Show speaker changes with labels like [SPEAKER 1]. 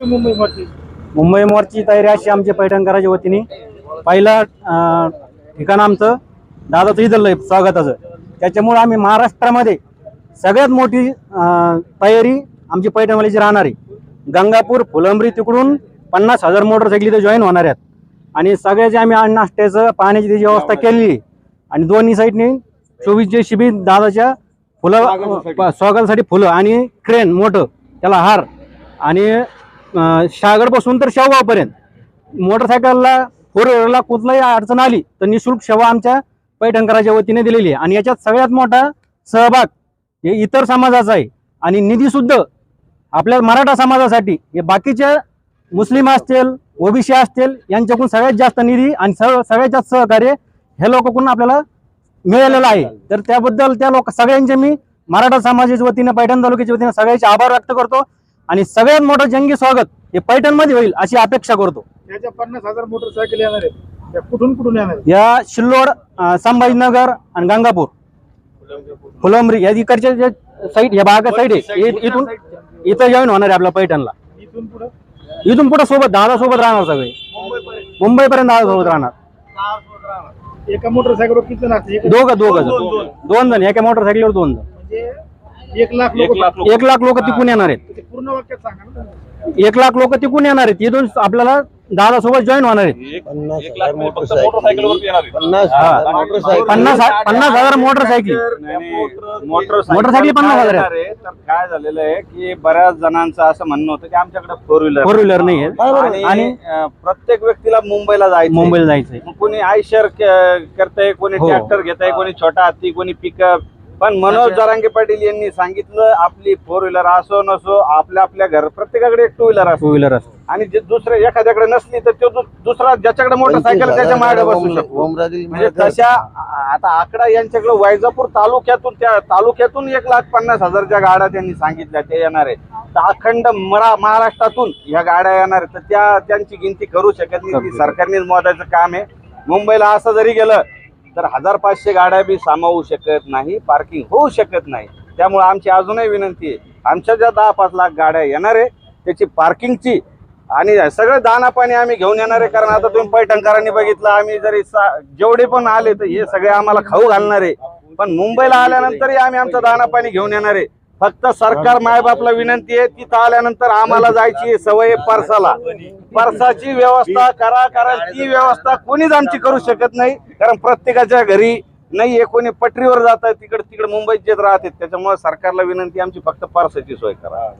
[SPEAKER 1] मुंबई
[SPEAKER 2] मोर्ची. तयारी अशी आमच्या पैठणकराच्या वतीने. पहिलं ठिकाण आमचं इथलं आहे स्वागताचं. त्याच्यामुळं आम्ही महाराष्ट्रामध्ये सगळ्यात मोठी तयारी आमची पैठणवालीची राहणार आहे. गंगापूर फुलंब्री तिकडून पन्नास हजार मोटरसायकली इथे जॉईन होणार आहेत. आणि सगळ्याचे आम्ही नाश्त्याचं पाण्याची त्याची व्यवस्था केलेली आणि दोन्ही साईडने चोवीस जे शिबी दादाच्या फुलं स्वागतासाठी. फुलं आणि क्रेन मोठं त्याला हार आणि अं, शागरपासून तर शेवगावपर्यंत. मोटरसायकलला फोर व्हीलरला कुठलाही अडचण आली तर निशुल्क सेवा आमच्या पैठणकराच्या वतीने दिलेली आहे. आणि याच्यात सगळ्यात मोठा सहभाग हे इतर समाजाचा आहे. आणि निधीसुद्धा आपल्या मराठा समाजासाठी हे बाकीच्या मुस्लिम असतील ओबीसी असतील यांच्याकडून सगळ्यात जास्त निधी आणि सग- सगळ्यात जास्त सहकार्य हे लोकांकडून आपल्याला मिळालेलं आहे. तर त्याबद्दल त्या लोक सगळ्यांचे मी मराठा समाजाच्या वतीने पैठण तालुक्याच्या वतीनं सगळ्यांचे आभार व्यक्त करतो. आणि सगळ्यात मोठं जंगी स्वागत हे पैठणमध्ये होईल अशी अपेक्षा करतो.
[SPEAKER 1] त्याच्या पन्नास हजार मोटरसायकल येणार आहेत. त्या कुठून कुठून येणार आहेत?
[SPEAKER 2] या शिल्लोड अं, संभाजीनगर आणि गंगापूर. फुलंब्री या इकडच्या जे साईड या भागात साईड आहे. इ- इथून इथं जॉईन होणार आहे आपल्या पैठणला.
[SPEAKER 1] इथून पुढे?
[SPEAKER 2] इथून पुढे सोबत दादा सोबत राहणार सगळे. मुंबईपर्यंत. दादा सोबत राहणार.
[SPEAKER 1] एका मोटरसायकलवर किती जण असते
[SPEAKER 2] दोघं दोघं जण. दोन जण एका मोटरसायकलवर दोन जण.
[SPEAKER 1] म्हणजे एक लाख लोक
[SPEAKER 2] एक लाख लोक. तिकून येणार आहेत.
[SPEAKER 1] ते पूर्ण वाक्यात सांगा ना.
[SPEAKER 2] एक लाख लोक तिकून येणार आहेत. इथून आपल्याला दादा सोबत जॉईन होणार आहेत.
[SPEAKER 3] पन्नास हजार मोटरसायकल पन्नास
[SPEAKER 2] हा.
[SPEAKER 3] हजार मोटरसायकल
[SPEAKER 2] पन्नास पन्नास हजार मोटरसायकल मोटरसायकली पन्नास हजार आहे.
[SPEAKER 4] आहे? तर काय झालेलं आहे की बऱ्याच जणांचं असं म्हणणं होतं की आमच्याकडे फोर व्हीलर
[SPEAKER 2] फोर व्हीलर नाही आहे.
[SPEAKER 4] आणि
[SPEAKER 2] आणि
[SPEAKER 4] अं, प्रत्येक व्यक्तीला मुंबईला जायचं
[SPEAKER 2] मुंबईला जायचंय.
[SPEAKER 4] मग कोणी आयशर करतंय कोणी
[SPEAKER 2] हो.
[SPEAKER 4] ट्रॅक्टर घेत आहे कोणी छोटा हत्ती कोणी पिकअप पण मनोज जरांगे पाटील यांनी सांगितलं आपली फोर व्हीलर असो नसो आपल्या आपल्या घर प्रत्येकाकडे एक टू व्हीलर असतो.
[SPEAKER 2] टू व्हीलर असतो.
[SPEAKER 4] आणि जे दुसरे एखाद्याकडे नसली तर तो दु- दुसरा ज्याच्याकडे मोटरसायकल त्याच्यामागे बसू शकतो. म्हणजे तशा आ- आता आकडा यांच्याकडे वैजापूर तालुक्यातून त्या तालुक्यातून एक लाख पन्नास हजारच्या गाड्या त्यांनी सांगितल्या ते येणार आहे तर अखंड मरा महाराष्ट्रातून ह्या गाड्या येणार आहेत. तर त्या त्यांची गिनती करू शकत नाही. ती सरकारनेच मोदायचं काम आहे. मुंबईला असं जरी गेलं तर हजार पाचशे गाड्या बी सामावू शकत नाही पार्किंग होऊ शकत नाही. त्यामुळे आमची अजूनही विनंती आहे आमच्या ज्या दहा पाच लाख गाड्या येणार आहे त्याची पार्किंगची आणि सगळं दानापाणी आम्ही घेऊन येणार आहे कारण आता तुम्ही पैठणकरांनी बघितलं आम्ही जरी सा- जेवढे पण आले तर हे सगळे आम्हाला खाऊ घालणार आहे. पण मुंबईला आल्यानंतरही आम्ही आमचं दानापाणी घेऊन येणार आहे. फक्त सरकार मायबापला विनंती आहे तिथं आल्यानंतर आम्हाला जायची सवय परसाला. परसाची व्यवस्था करा कारण ती व्यवस्था कोणीच आमची करू शकत नाही. कारण प्रत्येकाच्या घरी नाहीये कोणी पटरीवर जात आहे तिकडे तिकडे मुंबईत जेत राहतात. त्याच्यामुळे सरकारला विनंती आमची फक्त परसाची सोय करा.